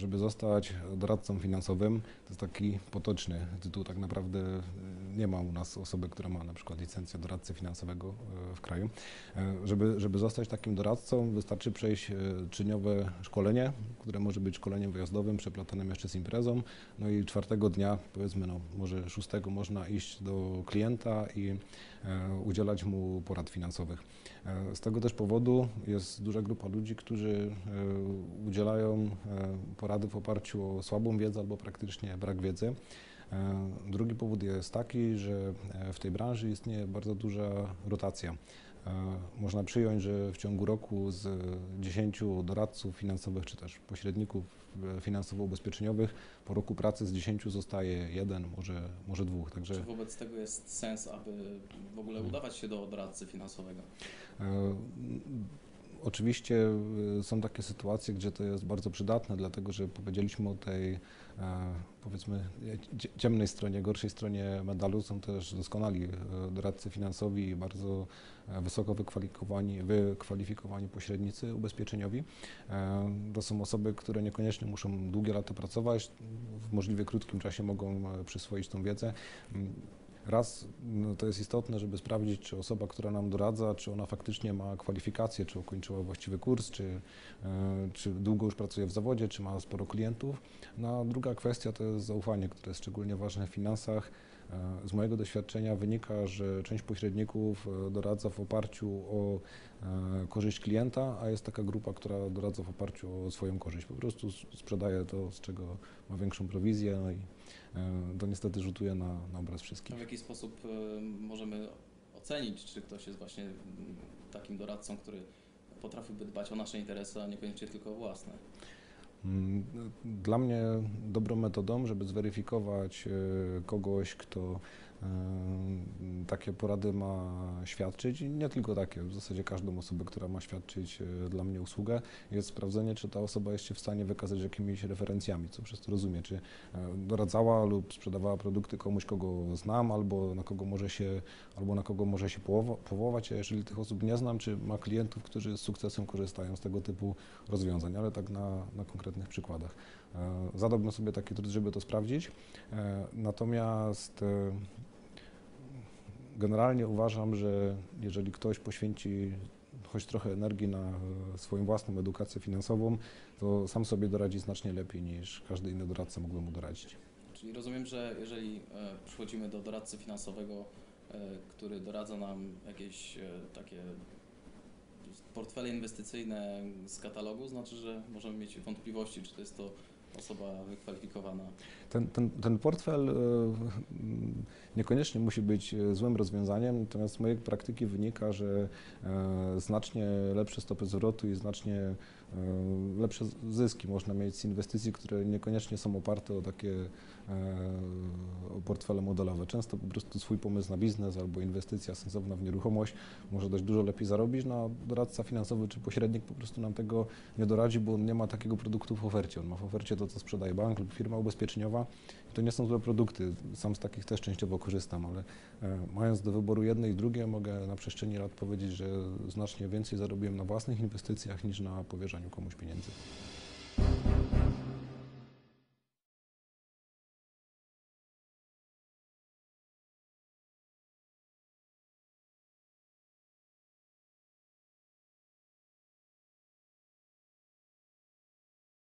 żeby zostać doradcą finansowym, to jest taki potoczny tytuł. Tak naprawdę nie ma u nas osoby, która ma na przykład licencję doradcy finansowego e, w kraju. E, Żeby, żeby zostać takim doradcą, wystarczy przejść e, trzydniowe szkolenie, które może być szkoleniem wyjazdowym, przeplatanym jeszcze z imprezą. No i czwartego dnia, powiedzmy, no, może szóstego, można iść do klienta i e, udzielać mu porad finansowych. E, Z tego też powodu jest duża grupa ludzi, którzy e, udzielają e, porady w oparciu o słabą wiedzę albo praktycznie brak wiedzy. E, Drugi powód jest taki, że e, w tej branży istnieje bardzo duża rotacja. E, Można przyjąć, że w ciągu roku z 10 doradców finansowych czy też pośredników finansowo-ubezpieczeniowych po roku pracy z 10 zostaje jeden, może, może dwóch. Także Czy wobec tego jest sens, aby w ogóle udawać się do doradcy finansowego? Oczywiście e, są takie sytuacje, gdzie to jest bardzo przydatne, dlatego że powiedzieliśmy o tej, e, powiedzmy, cie- ciemnej stronie, gorszej stronie medalu. Są też doskonali e, doradcy finansowi bardzo e, wysoko wykwalifikowani, wykwalifikowani pośrednicy ubezpieczeniowi. To są osoby, które niekoniecznie muszą długie lata pracować, w możliwie krótkim czasie mogą przyswoić tą wiedzę. Raz no to jest istotne, żeby sprawdzić, czy osoba, która nam doradza, czy ona faktycznie ma kwalifikacje, czy ukończyła właściwy kurs, czy, e, czy długo już pracuje w zawodzie, czy ma sporo klientów. No, a druga kwestia to jest zaufanie, które jest szczególnie ważne w finansach. E, Z mojego doświadczenia wynika, że część pośredników e, doradza w oparciu o e, korzyść klienta, a jest taka grupa, która doradza w oparciu o swoją korzyść. Po prostu sprzedaje to, z czego ma większą prowizję, no i to niestety rzutuje na, na obraz wszystkich. W jaki sposób możemy ocenić, czy ktoś jest właśnie takim doradcą, który potrafiłby dbać o nasze interesy, a niekoniecznie tylko o własne? Dla mnie dobrą metodą, żeby zweryfikować e, kogoś, kto takie porady ma świadczyć, i nie tylko takie, w zasadzie każdą osobę, która ma świadczyć e, dla mnie usługę, jest sprawdzenie, czy ta osoba jest się w stanie wykazać jakimiś referencjami, co przez to rozumie, czy doradzała lub sprzedawała produkty komuś, kogo znam, albo na kogo może się, albo na kogo może się powoła- powołać, a jeżeli tych osób nie znam, czy ma klientów, którzy z sukcesem korzystają z tego typu rozwiązań, ale tak na, na konkretnych przykładach. Zadałbym sobie taki trud, żeby to sprawdzić. Natomiast generalnie uważam, że jeżeli ktoś poświęci choć trochę energii na e, swoją własną edukację finansową, to sam sobie doradzi znacznie lepiej niż każdy inny doradca mógłby mu doradzić. Czyli rozumiem, że jeżeli e, przychodzimy do doradcy finansowego, e, który doradza nam jakieś takie portfele inwestycyjne z katalogu, znaczy, że możemy mieć wątpliwości, czy to jest to osoba wykwalifikowana. Ten, ten, ten portfel e, niekoniecznie musi być e, złym rozwiązaniem, natomiast z mojej praktyki wynika, że e, znacznie lepsze stopy zwrotu i znacznie lepsze z- zyski można mieć z inwestycji, które niekoniecznie są oparte o takie e, o portfele modelowe. Często po prostu swój pomysł na biznes albo inwestycja sensowna w nieruchomość może dość dużo lepiej zarobić, no a doradca finansowy czy pośrednik po prostu nam tego nie doradzi, bo on nie ma takiego produktu w ofercie. On ma w ofercie to, co sprzedaje bank lub firma ubezpieczeniowa. To nie są złe produkty. Sam z takich też częściowo korzystam, ale e, mając do wyboru jedne i drugie, mogę na przestrzeni lat powiedzieć, że znacznie więcej zarobiłem na własnych inwestycjach niż na Como os pieniędzy.